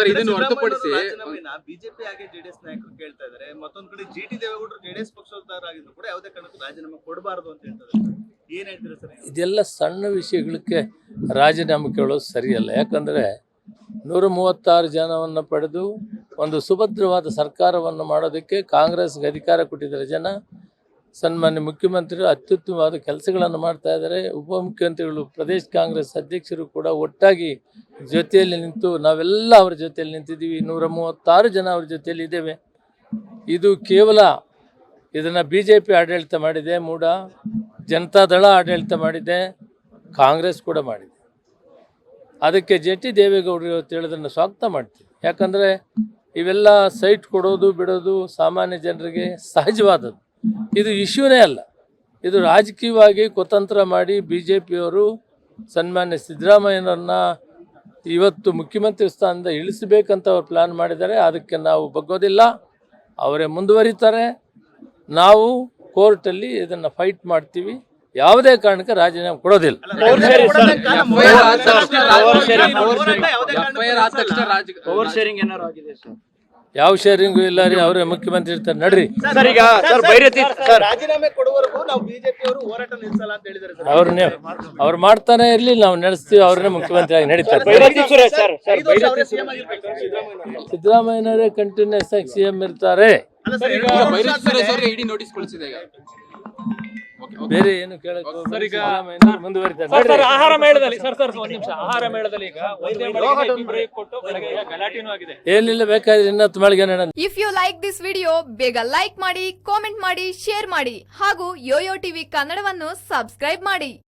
Sir ಇದನ್ನು ಹೊರತುಪಡಿಸಿ BJP ಹಾಗೆ ಜೆಡಿಎಸ್ ನಾಯಕರು ಕೇಳ್ತಾ ಇದಾರೆ? ಮತ್ತೊಂದ್ ಕಡೆ ಜಿ ಟಿ ದೇವೇಗೌಡರು ಜೆಡಿಎಸ್ ಪಕ್ಷದವರಾಗಿದ್ರು ಕೂಡ ಯಾವುದೇ ಕಾರಣಕ್ಕೂ ರಾಜೀನಾಮೆ ಕೊಡಬಾರದು ಅಂತ ಹೇಳ್ತಾರೆ. ಏನ್ ಹೇಳ್ತೀರಾ ಸರ್ ಇದೆಲ್ಲ ಸಣ್ಣ ವಿಷಯಗಳಕ್ಕೆ ರಾಜೀನಾಮೆ ಕೇಳೋದು ಸರಿಯಲ್ಲ. ಯಾಕಂದ್ರೆ ನೂರ ಮೂವತ್ತಾರು ಜನವನ್ನು ಪಡೆದು ಒಂದು ಸುಭದ್ರವಾದ ಸರ್ಕಾರವನ್ನು ಮಾಡೋದಕ್ಕೆ ಕಾಂಗ್ರೆಸ್ಗೆ ಅಧಿಕಾರ ಕೊಟ್ಟಿದ್ದಾರೆ ಜನ. ಸನ್ಮಾನ್ಯ ಮುಖ್ಯಮಂತ್ರಿಗಳು ಅತ್ಯುತ್ತಮವಾದ ಕೆಲಸಗಳನ್ನು ಮಾಡ್ತಾ ಇದ್ದಾರೆ. ಉಪಮುಖ್ಯಮಂತ್ರಿಗಳು ಪ್ರದೇಶ ಕಾಂಗ್ರೆಸ್ ಅಧ್ಯಕ್ಷರು ಕೂಡ ಒಟ್ಟಾಗಿ ಜೊತೆಯಲ್ಲಿ ನಿಂತು ನಾವೆಲ್ಲ ಅವರ ಜೊತೆಯಲ್ಲಿ ನಿಂತಿದ್ದೀವಿ. ನೂರ ಮೂವತ್ತಾರು ಜನ ಅವ್ರ ಜೊತೆಯಲ್ಲಿ ಇದ್ದೇವೆ. ಇದು ಕೇವಲ ಇದನ್ನು ಬಿ ಜೆ ಪಿ ಆಡಳಿತ ಮಾಡಿದೆ, ಮೂಡ. ಜನತಾದಳ ಆಡಳಿತ ಮಾಡಿದೆ, ಕಾಂಗ್ರೆಸ್ ಕೂಡ ಮಾಡಿದೆ. ಅದಕ್ಕೆ ಜೆ ಟಿ ದೇವೇಗೌಡರು ಇವತ್ತು ಹೇಳೋದನ್ನು ಸ್ವಾಗತ ಮಾಡ್ತೀವಿ ಯಾಕಂದರೆ ಇವೆಲ್ಲ ಸೈಟ್ ಕೊಡೋದು, ಬಿಡೋದು ಸಾಮಾನ್ಯ ಜನರಿಗೆ ಸಹಜವಾದದ್ದು. ಇದು ಇಶ್ಯೂನೇ ಅಲ್ಲ. ಇದು ರಾಜಕೀಯವಾಗಿ ಕುತಂತ್ರ ಮಾಡಿ ಬಿ ಜೆ ಪಿಯವರು ಸನ್ಮಾನ್ಯ ಸಿದ್ದರಾಮಯ್ಯನವ್ರನ್ನ ಇವತ್ತು ಮುಖ್ಯಮಂತ್ರಿ ಸ್ಥಾನದಿಂದ ಇಳಿಸಬೇಕಂತ ಅವ್ರು ಪ್ಲ್ಯಾನ್ ಮಾಡಿದ್ದಾರೆ. ಅದಕ್ಕೆ ನಾವು ಬಗ್ಗೋದಿಲ್ಲ. ಅವರೇ ಮುಂದುವರಿತಾರೆ. ನಾವು ಕೋರ್ಟಲ್ಲಿ ಇದನ್ನು ಫೈಟ್ ಮಾಡ್ತೀವಿ. ಯಾವುದೇ ಕಾರಣಕ್ಕೆ ರಾಜೀನಾಮೆ ಕೊಡೋದಿಲ್ಲ. ಓವರ್ ಶೇರಿಂಗ್ ಏನಾರು ಆಗಿದೆ ಸರ್? ಯಾವ ಶೇರಿಂಗ್ ಇಲ್ಲ ರೀ ಅವರೇ ಮುಖ್ಯಮಂತ್ರಿ ಇರ್ತಾರೆ. ನಡ್ರಿ. ಸರ್ ಈಗ ಸರ್ ಬೈರತಿ ಸರ್ ರಾಜೀನಾಮೆ ಕೊಡುವವರೆಗೂ ನಾವು ಬಿಜೆಪಿ ಅವರು ಹೋರಾಟ ನಿಲ್ಲಿಸಲ್ಲ ಅಂತ ಹೇಳಿದ್ದಾರೆ ಸರ್. ಅವ್ರನ್ನೇ ಅವ್ರು ಮಾಡ್ತಾನೆ ಇರ್ಲಿ ನಾವು ನಡೆಸ್ತೀವಿ ಅವ್ರನ್ನೇ ಮುಖ್ಯಮಂತ್ರಿ ಆಗಿ ನಡೀತಾರೆ ಬೈರತಿ ಸುರೇಶ್ ಸರ್ ಸರ್ ಐದು ವರ್ಷ ಅವರೇ ಬೈರತಿ CM ಆಗಿರ್ಬೇಕು ಸಿದ್ದರಾಮಯ್ಯ ಸಿದ್ದರಾಮಯ್ಯನವರೇ ಕಂಟಿನ್ಯೂಸ್ ಆಗಿ ಸಿ ಎಂ ಇರ್ತಾರೆ ಬೇರೆ ಏನು ಕೇಳಕ್ಕೆ ಸರ್, ಈಗ- ಸಿದ್ದರಾಮಯ್ಯನವ್ರು ಮುಂದುವರಿತಾರೆ ಸರ್ ಸರ್ ಆಹಾರ ಮೇಳದಲ್ಲಿ ಸರ್ ಸರ್ ಒಂದ್ ನಿಮಿಷ. ಆಹಾರ ಮೇಳದಲ್ಲಿ ಈಗ ವೈದ್ಯ ಮಳಿಗೆಗೆ ಬ್ರೇಕ್ ಕೊಟ್ಟು ಬೆಳಗ್ಗೆ ಈಗ ಗಲಾಟೆನೂ ಆಗಿದೆ. ಏನಿಲ್ಲ ಬೇಕಾದ್ರೆ ಇನ್ನತ್ತು ಮಳಿಗೆ if you like this video ಬೇಗ ಲೈಕ್ ಮಾಡಿ ಕಾಮೆಂಟ್ ಮಾಡಿ ಶೇರ್ ಮಾಡಿ ಹಾಗೂ ಯೋಯೋ ಟಿವಿ ಕನ್ನಡವನ್ನು ಸಬ್ಸ್ಕ್ರೈಬ್ ಮಾಡಿ.